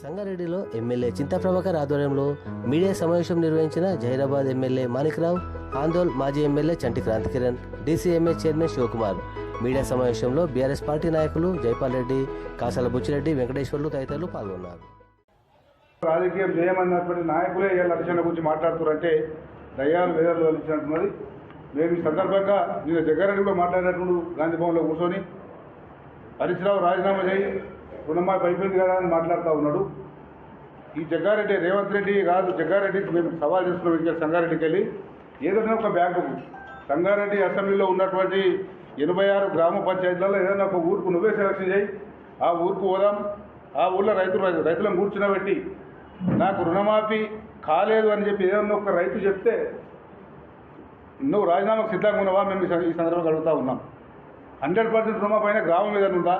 సంగారెడ్డిలో ఎమ్మెల్యే చింతప్రభాకర్ ఆధ్వర్యంలో మీడియా సమావేశం నిర్వహించిన జహీరాబాద్ ఎమ్మెల్యే మాణిక్రావు ఆందోళ్ మాజీ MLA Chanti Krantikiran DCMA chairman Shivakumar. Media సమావేశంలో బీఆర్ఎస్ పార్టీ నాయకులు జైపాల్ రెడ్డి కాసాల బుచ్చిరెడ్డి వెంకటేశ్వర్లు తదితరులు పాల్గొన్నారు. రాజకీయం చేయమన్నటువంటి నాయకులే ఇవాళ లక్ష్యాల గురించి మాట్లాడుతున్నారంటే దయ్యాలు వేదాలు వలిచినట్టున్నది మేము ఈ సందర్భంగా నేను జగ్గారెడ్డి కూడా మాట్లాడినప్పుడు గాంధీ భవన్లో కూర్చొని. హరీశ్రావు రాజీనామా చేయి రుణమాఫీ అయిపోయింది కదా అని మాట్లాడుతూ ఉన్నాడు. ఈ జగ్గారెడ్డి రేవంత్ రెడ్డి కాదు జగ్గారెడ్డి మేము సవాల్ చేస్తున్నాం ఇంకా సంగారెడ్డికి వెళ్ళి. ఏదైనా ఒక బ్యాంకు సంగారెడ్డి అసెంబ్లీలో ఉన్నటువంటి ఎనభై ఆరు గ్రామ పంచాయతీలలో ఏదైనా ఒక ఊరుకు నువ్వే సెలక్షన్ చేయి. ఆ ఊరుకు పోదాం. ఆ ఊళ్ళో రైతులు రైతులను కూర్చునబెట్టి నాకు రుణమాఫీ కాలేదు అని చెప్పి ఏదన్నా ఒక రైతు చెప్తే నువ్వు రాజీనామాకు సిద్ధంగా ఉన్నావా? మేము ఈ సందర్భంగా అడుగుతూ ఉన్నాం. హండ్రెడ్ పర్సెంట్ రుణమాఫీ అయినా గ్రామం ఏదైనా ఉందా?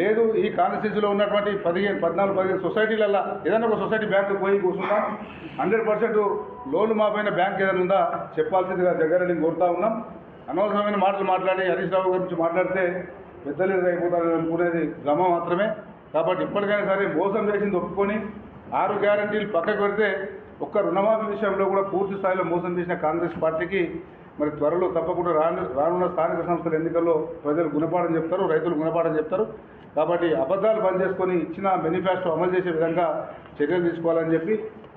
లేదు ఈ కాన్స్టిట్యూన్సీలో ఉన్నటువంటి పదిహేను పద్నాలుగు పదిహేను సొసైటీలలో ఏదైనా ఒక సొసైటీ బ్యాంకు పోయి కూర్చుంటాం హండ్రెడ్ పర్సెంట్ లోన్ మాపైన బ్యాంక్ ఏదైనా ఉందా? చెప్పాల్సిందిగా జగ్గారెడ్డిని కోరుతా ఉన్నాం. అనవసరమైన మాటలు మాట్లాడి హరీష్ రావు గురించి మాట్లాడితే పెద్దలు అయిపోతారు అనుకునేది భ్రమ మాత్రమే. కాబట్టి ఇప్పటికైనా సరే మోసం చేసింది ఒప్పుకొని ఆరు గ్యారంటీలు పక్కకు పెడితే ఒక్క రుణమాఫీ విషయంలో కూడా పూర్తి స్థాయిలో మోసం చేసిన కాంగ్రెస్ పార్టీకి మరి త్వరలో తప్పకుండా రాను రానున్న స్థానిక సంస్థల ఎన్నికల్లో ప్రజలు గుణపాఠం చెప్తారు రైతులు గుణపాఠం చెప్తారు. కాబట్టి అబద్ధాలు బంద్ చేసుకొని ఇచ్చిన మేనిఫెస్టో అమలు చేసే విధంగా చర్యలు తీసుకోవాలని చెప్పి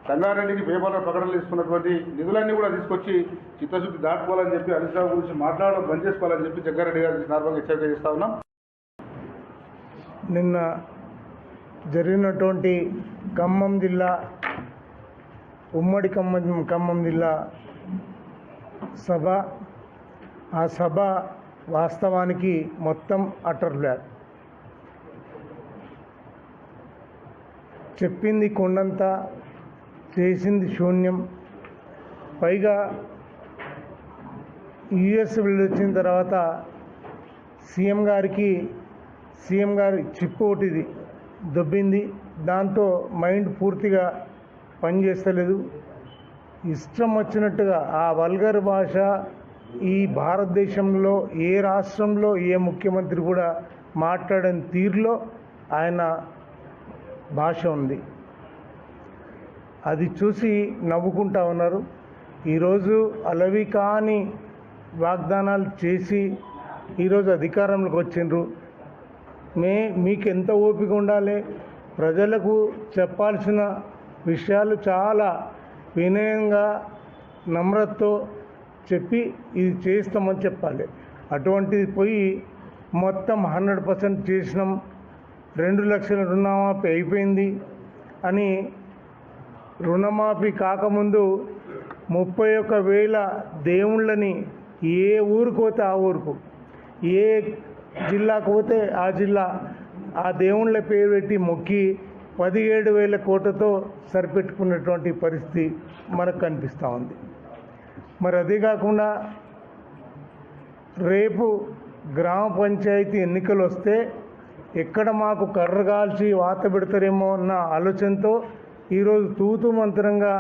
సంగారెడ్డికి పేపర్లో ప్రకటనలు ఇస్తున్నటువంటి నిధులన్నీ కూడా తీసుకొచ్చి చిత్తశుద్ధి దాటుకోవాలని చెప్పి హరీష్ రావు గురించి మాట్లాడడం బంద్ చేసుకోవాలని చెప్పి జగ్గారెడ్డి గారి సందర్భంగా హెచ్చరిక చేస్తా ఉన్నాం. నిన్న జరిగినటువంటి ఖమ్మం జిల్లా ఉమ్మడి ఖమ్మం ఖమ్మం జిల్లా సభ ఆ సభ వాస్తవానికి మొత్తం అటర్ బ్లాక్ చెప్పింది కొండంత చేసింది శూన్యం. పైగా యుఎస్ వెళ్ళి వచ్చిన తర్వాత సీఎం గారికి సీఎం గారి చిప్ ఒకటిది దొబ్బింది. దాంతో మైండ్ పూర్తిగా పనిచేస్తలేదు ఇష్టం వచ్చినట్టుగా ఆ వల్గర్ భాష ఈ భారతదేశంలో ఏ రాష్ట్రంలో ఏ ముఖ్యమంత్రి కూడా మాట్లాడని తీరులో ఆయన భాష ఉంది. అది చూసి నవ్వుకుంటా ఉన్నారు. ఈరోజు అలవి కాని వాగ్దానాలు చేసి ఈరోజు అధికారంలోకి వచ్చిండ్రు. మే మీకు ఎంత ఓపిక ఉండాలి? ప్రజలకు చెప్పాల్సిన విషయాలు చాలా వినయంగా నమ్రతతో చెప్పి ఇది చేస్తామని చెప్పాలి. అటువంటిది పోయి మొత్తం హండ్రెడ్ పర్సెంట్ చేసినాం. రెండు లక్షల రుణమాఫీ అయిపోయింది అని రుణమాఫీ కాకముందు ముప్పై ఒక్క వేల దేవుళ్ళని ఏ ఊరికి పోతే ఆ ఊరుకు ఏ జిల్లాకు పోతే ఆ జిల్లా ఆ దేవుళ్ళ పేరు పెట్టి మొక్కి పదిహేడు వేల కోట్లతో సరిపెట్టుకున్నటువంటి పరిస్థితి మనకు కనిపిస్తూ ఉంది. మరి అదే కాకుండా రేపు గ్రామ పంచాయతీ ఎన్నికలు వస్తే ఎక్కడ మాకు కర్ర కాల్చి వాత పెడతారేమో అన్న ఆలోచనతో ఈరోజు తూతు మంత్రంగా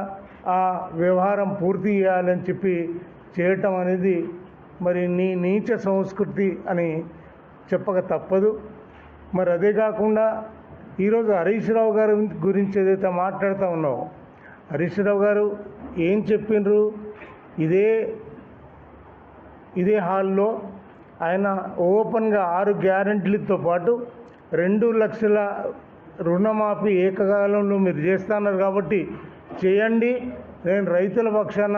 ఆ వ్యవహారం పూర్తి చేయాలని చెప్పి చేయటం అనేది మరి నీ నీచ సంస్కృతి అని చెప్పక తప్పదు. మరి అదే కాకుండా ఈరోజు హరీష్ రావు గారి గురించి ఏదైతే మాట్లాడుతూ ఉన్నావు హరీష్ రావు గారు ఏం చెప్పిండ్రు ఇదే ఇదే హాల్లో ఆయన ఓపెన్గా ఆరు గ్యారంటీలతో పాటు రెండు లక్షల రుణమాఫీ ఏకకాలంలో మీరు చేస్తున్నారు కాబట్టి చేయండి. నేను రైతుల పక్షాన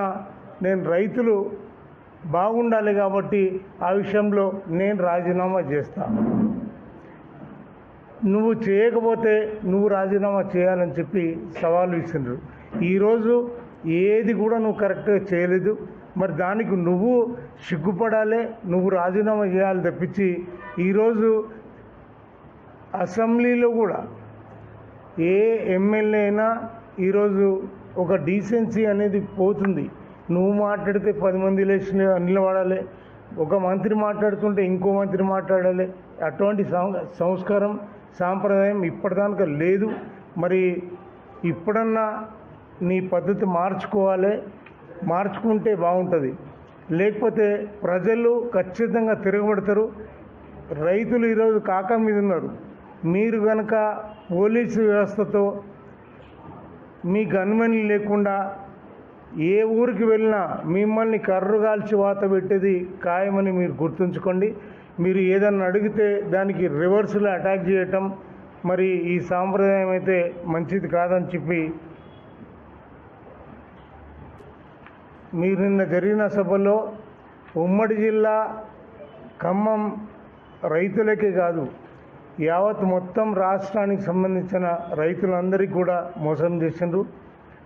నేను రైతులు బాగుండాలి కాబట్టి ఆ విషయంలో నేను రాజీనామా చేస్తాను నువ్వు చేయకపోతే నువ్వు రాజీనామా చేయాలని చెప్పి సవాలు ఇచ్చిండ్రు. ఈరోజు ఏది కూడా నువ్వు కరెక్ట్గా చేయలేదు. మరి దానికి నువ్వు సిగ్గుపడాలి నువ్వు రాజీనామా చేయాలి తప్పించి ఈరోజు అసెంబ్లీలో కూడా ఏ ఎమ్మెల్యే అయినా ఈరోజు ఒక డీసెన్సీ అనేది పోతుంది. నువ్వు మాట్లాడితే పది మంది లేచి నిలబడాలి. ఒక మంత్రి మాట్లాడుతుంటే ఇంకో మంత్రి మాట్లాడాలి. అటువంటి సంస్కారం సాంప్రదాయం ఇప్పటిదాకా లేదు. మరి ఇప్పుడన్నా నీ పద్ధతి మార్చుకోవాలి. మార్చుకుంటే బాగుంటుంది. లేకపోతే ప్రజలు ఖచ్చితంగా తిరగబడతారు. రైతులు ఈరోజు కాకా మీద ఉన్నారు. మీరు కనుక పోలీసు వ్యవస్థతో మీ గన్మెన్లు లేకుండా ఏ ఊరికి వెళ్ళినా మిమ్మల్ని కర్రుగాల్చి వాత పెట్టేది ఖాయమని మీరు గుర్తుంచుకోండి. మీరు ఏదన్నా అడిగితే దానికి రివర్స్లో అటాక్ చేయటం మరి ఈ సాంప్రదాయం అయితే మంచిది కాదని చెప్పి మీరు నిన్న జరిగిన సభలో ఉమ్మడి జిల్లా ఖమ్మం రైతులకే కాదు యావత్ మొత్తం రాష్ట్రానికి సంబంధించిన రైతులందరికీ కూడా మోసం చేసిండ్రు.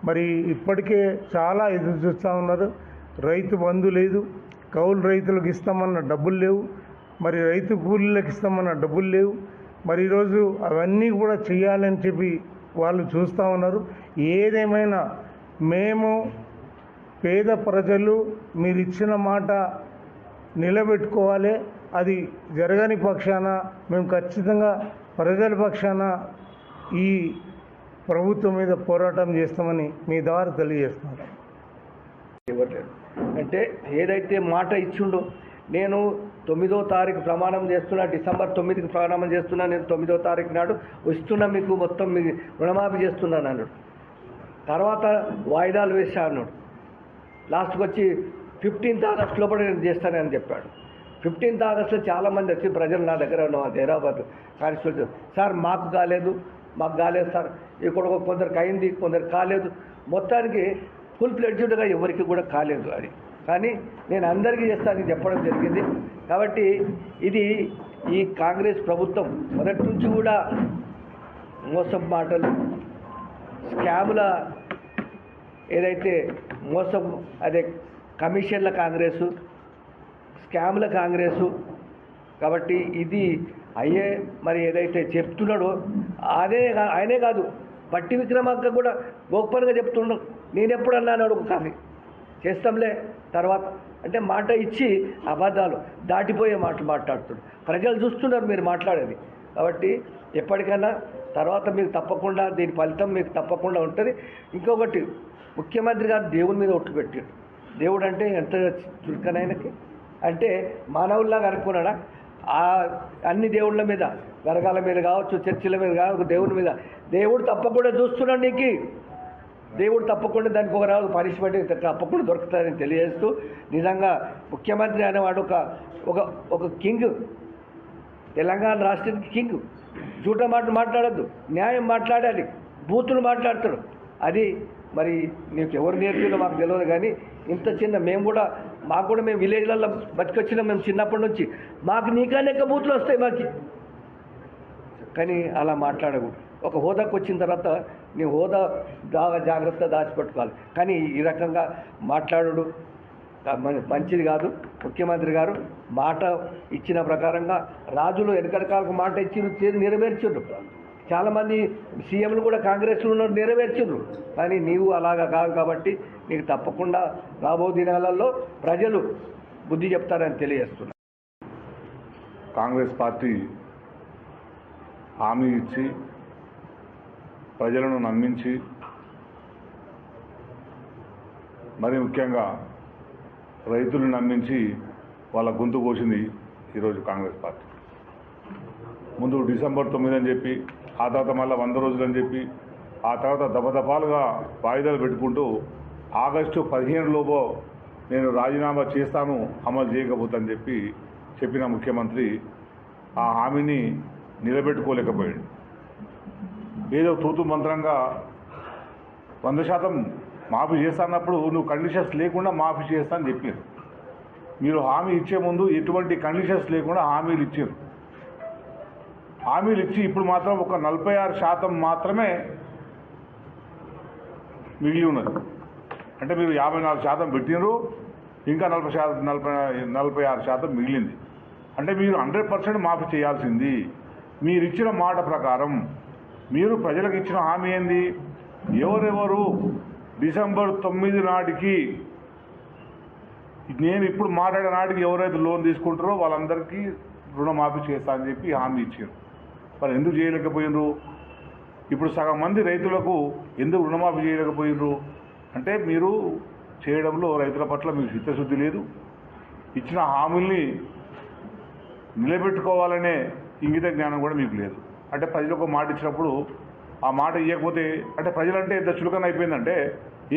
మరి ఇప్పటికే చాలా ఎదురు చూస్తూ ఉన్నారు. రైతు బంధు లేదు కౌలు రైతులకు ఇస్తామన్న డబ్బులు లేవు మరి రైతు కూలీలకు ఇస్తామన్న డబ్బులు లేవు. మరి ఈరోజు అవన్నీ కూడా చేయాలని చెప్పి వాళ్ళు చూస్తూ ఉన్నారు. ఏదేమైనా మేము పేద ప్రజలు మీరు ఇచ్చిన మాట నిలబెట్టుకోవాలి. అది జరగని పక్షాన మేము ఖచ్చితంగా ప్రజల పక్షాన ఈ ప్రభుత్వం మీద పోరాటం చేస్తామని మీ ద్వారా తెలియజేస్తున్నారు అంటే ఏదైతే మాట ఇచ్చిండో నేను తొమ్మిదో తారీఖు ప్రమాణం చేస్తున్నా డిసెంబర్ తొమ్మిదికి ప్రమాణం చేస్తున్నా నేను తొమ్మిదో తారీఖు నాడు వస్తున్నా మీకు మొత్తం మీ రుణమాఫీ చేస్తున్నాను అన్నాడు. తర్వాత వాయిదాలు వేశా అన్నాడు. లాస్ట్కి వచ్చి ఫిఫ్టీన్త్ ఆగస్ట్ లోపల నేను చేస్తానని చెప్పాడు. ఫిఫ్టీన్త్ ఆగస్టులో చాలామంది వచ్చి ప్రజలు నా దగ్గర ఉన్న హైదరాబాద్ కానీ సార్ మాకు కాలేదు మాకు కాలేదు సార్ ఇక్కడ కొందరికి అయింది కొందరికి కాలేదు మొత్తానికి ఫుల్ ఫ్లెడ్జ్డ్గా ఎవరికి కూడా కాలేదు అది. కానీ నేను అందరికీ చేస్తానని చెప్పడం జరిగింది. కాబట్టి ఇది ఈ కాంగ్రెస్ ప్రభుత్వం మొదటి నుంచి కూడా మోసం మాటలు స్కాముల ఏదైతే మోసం అదే కమిషన్ల కాంగ్రెసు స్కామ్ల కాంగ్రెసు. కాబట్టి ఇది అయ్యే మరి ఏదైతే చెప్తున్నాడో అదే కా- ఆయనే కాదు. పట్టి విక్రమార్క కూడా గోపన్గా చెప్తున్నాడు నేను ఎప్పుడు అన్నాను ఒక చేస్తాంలే. తర్వాత అంటే మాట ఇచ్చి అబద్ధాలు దాటిపోయే మాటలు మాట్లాడుతున్నాడు ప్రజలు చూస్తున్నారు మీరు మాట్లాడేది. కాబట్టి ఎప్పటికైనా తర్వాత మీకు తప్పకుండా దీని ఫలితం మీకు తప్పకుండా ఉంటుంది. ఇంకొకటి ముఖ్యమంత్రి గారు దేవుని మీద ఒట్టు పెట్టాడు. దేవుడు అంటే ఎంత చురుకనైనకి అంటే మానవుల్లాగా అనుకున్నాడా? ఆ అన్ని దేవుళ్ళ మీద గరగాల మీద కావచ్చు చర్చిల మీద కావచ్చు దేవుని మీద. దేవుడు తప్పకుండా చూస్తున్నాడు నీకు. దేవుడు తప్పకుండా దానికి ఒక రాదు పనిష్మెంట్ తప్పకుండా దొరుకుతుందని తెలియజేస్తూ నిజంగా ముఖ్యమంత్రి అనేవాడు ఒక ఒక ఒక కింగ్ తెలంగాణ రాష్ట్రానికి కింగ్ జూట మాట మాట్లాడద్దు. న్యాయం మాట్లాడాలి. బూతులు మాట్లాడతాడు. అది మరి నీకు ఎవరు నేర్పిందో మాకు తెలియదు కానీ ఇంత చిన్న మేము కూడా మాకు కూడా మేము విలేజ్లలో బతికొచ్చినాం మేము చిన్నప్పటి నుంచి. మాకు నీకన్నా ఎక్కువ బూతులు వస్తాయి మాకు. కానీ అలా మాట్లాడకూడదు. ఒక హోదాకు వచ్చిన తర్వాత నీ హోదా బాగా జాగ్రత్త దాచిపెట్టుకోవాలి. కానీ ఈ రకంగా మాట్లాడు మంచిది కాదు. ముఖ్యమంత్రి గారు మాట ఇచ్చిన ప్రకారంగా రాజులు వెనకరకాలకు మాట ఇచ్చి చేసి నెరవేర్చుండ్రు చాలామంది సీఎంలు కూడా కాంగ్రెస్లో ఉన్నారు నెరవేర్చుండ్రు కానీ నీవు అలాగా కాదు కాబట్టి నీకు తప్పకుండా రాబో దినాలలో ప్రజలు బుద్ధి చెప్తారని తెలియజేస్తున్నారు కాంగ్రెస్ పార్టీ హామీ ఇచ్చి ప్రజలను నమ్మించి మరి ముఖ్యంగా రైతులు నమ్మించి వాళ్ళ గొంతు కోసింది ఈరోజు కాంగ్రెస్ పార్టీ. ముందు డిసెంబర్ తొమ్మిది అని చెప్పి ఆ తర్వాత మళ్ళీ వంద రోజులు అని చెప్పి ఆ తర్వాత దపదపాలుగా వాయిదాలు పెట్టుకుంటూ ఆగస్టు పదిహేనులోపో నేను రాజీనామా చేస్తాను అమలు చేయకపోతని చెప్పి చెప్పిన ముఖ్యమంత్రి ఆ హామీని నిలబెట్టుకోలేకపోయాడు. ఏదో తూతు మంత్రంగా వంద శాతం మాఫీ చేస్తానప్పుడు నువ్వు కండిషన్స్ లేకుండా మాఫీ చేస్తా అని చెప్పారు. మీరు హామీ ఇచ్చే ముందు ఎటువంటి కండిషన్స్ లేకుండా హామీలు ఇచ్చారు. హామీలు ఇచ్చి ఇప్పుడు మాత్రం ఒక నలభై ఆరు శాతం మాత్రమే మిగిలి ఉన్నది. అంటే మీరు యాభై నాలుగు శాతం పెట్టినారు ఇంకా నలభై శాతం నలభై నలభై ఆరు శాతం మిగిలింది. అంటే మీరు హండ్రెడ్ పర్సెంట్ మాఫీ చేయాల్సింది. మీరు ఇచ్చిన మాట ప్రకారం మీరు ప్రజలకు ఇచ్చిన హామీ ఏంది? ఎవరెవరు డిసెంబర్ తొమ్మిది నాటికి నేను ఇప్పుడు మాట్లాడే నాటికి ఎవరైతే లోన్ తీసుకుంటారో వాళ్ళందరికీ రుణమాఫీ చేస్తా అని చెప్పి హామీ ఇచ్చారు. మరి ఎందుకు చేయలేకపోయినరు? ఇప్పుడు సగం మంది రైతులకు ఎందుకు రుణమాఫీ చేయలేకపోయినరు? అంటే మీరు చేయడంలో రైతుల పట్ల మీకు చిత్తశుద్ధి లేదు. ఇచ్చిన హామీల్ని నిలబెట్టుకోవాలనే ఇంగిత జ్ఞానం కూడా మీకు లేదు. అంటే ప్రజలకు మాట ఇచ్చినప్పుడు ఆ మాట ఇవ్వకపోతే అంటే ప్రజలంటే ఎంత చులకన అయిపోయిందంటే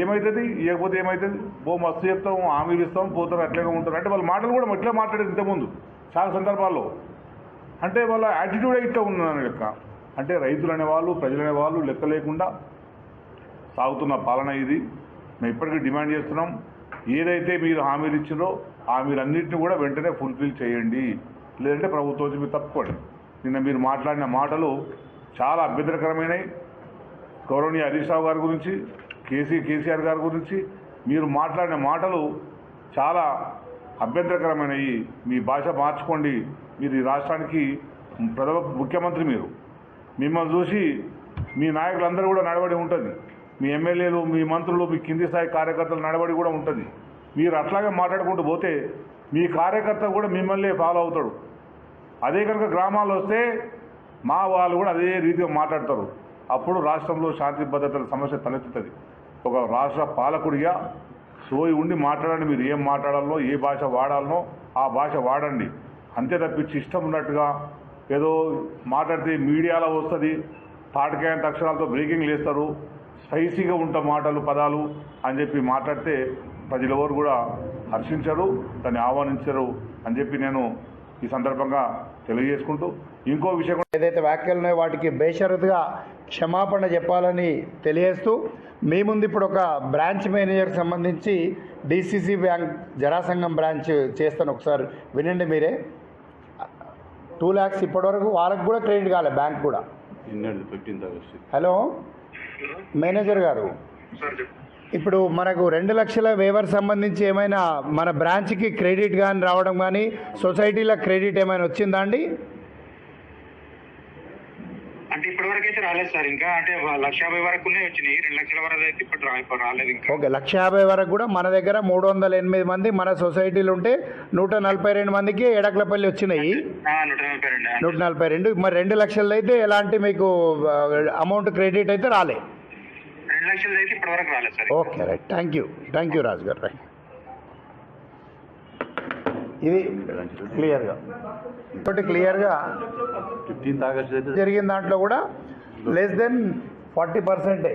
ఏమవుతుంది ఇవ్వకపోతే ఏమవుతుంది ఓ మస్తు చెప్తాం హామీలు ఇస్తాం పోతారు అట్లనే ఉంటారు. అంటే వాళ్ళ మాటలు కూడా ఎట్లా మాట్లాడేది ఇంతకుముందు. చాలా సందర్భాల్లో అంటే వాళ్ళ యాటిట్యూడే ఇట్లా ఉందని లెక్క. అంటే రైతులు అనేవాళ్ళు ప్రజలు అనేవాళ్ళు లెక్క లేకుండా సాగుతున్న పాలన ఇది. మేము ఇప్పటికీ డిమాండ్ చేస్తున్నాం. ఏదైతే మీరు హామీలు ఇచ్చిందో హామీలన్నింటినీ కూడా వెంటనే ఫుల్ఫిల్ చేయండి. లేదంటే ప్రభుత్వం వచ్చి మీరు తప్పుకోండి. నిన్న మీరు మాట్లాడిన మాటలు చాలా అభ్యంతరకరమైనవి గౌరవనీయ హరీష్ రావు గారి గురించి కేసీ కేసీఆర్ గారి గురించి మీరు మాట్లాడిన మాటలు చాలా అభ్యంతరకరమైనవి మీ భాష మార్చుకోండి. మీరు ఈ రాష్ట్రానికి ప్రథమ ముఖ్యమంత్రి మీరు. మిమ్మల్ని చూసి మీ నాయకులందరూ కూడా నడబడి ఉంటుంది. మీ ఎమ్మెల్యేలు మీ మంత్రులు మీ కింది స్థాయి కార్యకర్తలు నడబడి కూడా ఉంటుంది. మీరు అట్లాగే మాట్లాడుకుంటూ పోతే మీ కార్యకర్త కూడా మిమ్మల్ని ఫాలో అవుతాడు. అదే కనుక గ్రామాల్లో వస్తే మా వాళ్ళు కూడా అదే రీతిగా మాట్లాడతారు. అప్పుడు రాష్ట్రంలో శాంతి భద్రతల సమస్య తలెత్తుతుంది. ఒక రాష్ట్ర పాలకుడిగా సోయి ఉండి మాట్లాడండి మీరు ఏం మాట్లాడాలనో ఏ భాష వాడాలనో ఆ భాష వాడండి. అంతే తప్పించి ఇష్టం ఉన్నట్టుగా ఏదో మాట్లాడితే మీడియాలో వస్తుంది తాటకాయంత అక్షరాలతో బ్రేకింగ్ వేస్తారు స్పైసీగా ఉంటాం మాటలు పదాలు అని చెప్పి మాట్లాడితే ప్రజలు ఎవరు కూడా హర్షించరు దాన్ని ఆహ్వానించరు అని చెప్పి నేను ఈ సందర్భంగా తెలియజేసుకుంటూ ఇంకో విషయం ఏదైతే వ్యాఖ్యలు ఉన్నాయో వాటికి బేషరతుగా క్షమాపణ చెప్పాలని తెలియజేస్తూ మీ ముందు ఇప్పుడు ఒక బ్రాంచ్ మేనేజర్ సంబంధించి డిసిసి బ్యాంక్ జరాసంఘం బ్రాంచ్ చేస్తాను ఒకసారి వినండి మీరే. టూ ల్యాక్స్ ఇప్పటివరకు వాళ్ళకి కూడా క్రెడిట్ కాలే బ్యాంక్ కూడా. హలో మేనేజర్ గారు. ఇప్పుడు మనకు రెండు లక్షల వేవర్ సంబంధించి ఏమైనా మన బ్రాంచ్కి క్రెడిట్ కానీ రావడం కానీ సొసైటీలో క్రెడిట్ ఏమైనా వచ్చిందా అండి? అంటే ఇప్పటి వరకు అయితే రాలేదు సార్. ఇంకా అంటే లక్ష యాభై వరకు వచ్చినాయి. రెండు లక్షల వరకు అయితే ఇప్పుడు ఇప్పుడు రాలేదు ఇంకా. ఓకే లక్ష యాభై వరకు కూడా మన దగ్గర మూడు వందల ఎనిమిది మంది మన సొసైటీలు ఉంటే నూట నలభై రెండు మందికి ఎడకలపల్లి వచ్చినాయి. నూట నలభై రెండు నూట నలభై రెండు. మరి రెండు లక్షలు అయితే ఎలాంటి మీకు అమౌంట్ క్రెడిట్ అయితే రాలే? రెండు లక్షలు అయితే ఇప్పటి వరకు రాలేదు sir. Okay right. Thank you thank you Raju గారు రైట్. ఇది క్లియర్గా. ఇంకోటి క్లియర్గా ఫిఫ్టీన్త్ ఆగస్ట్ జరిగిన దాంట్లో కూడా లెస్ దెన్ ఫార్టీ పర్సెంటే